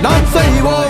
நாம் செய்வோம்.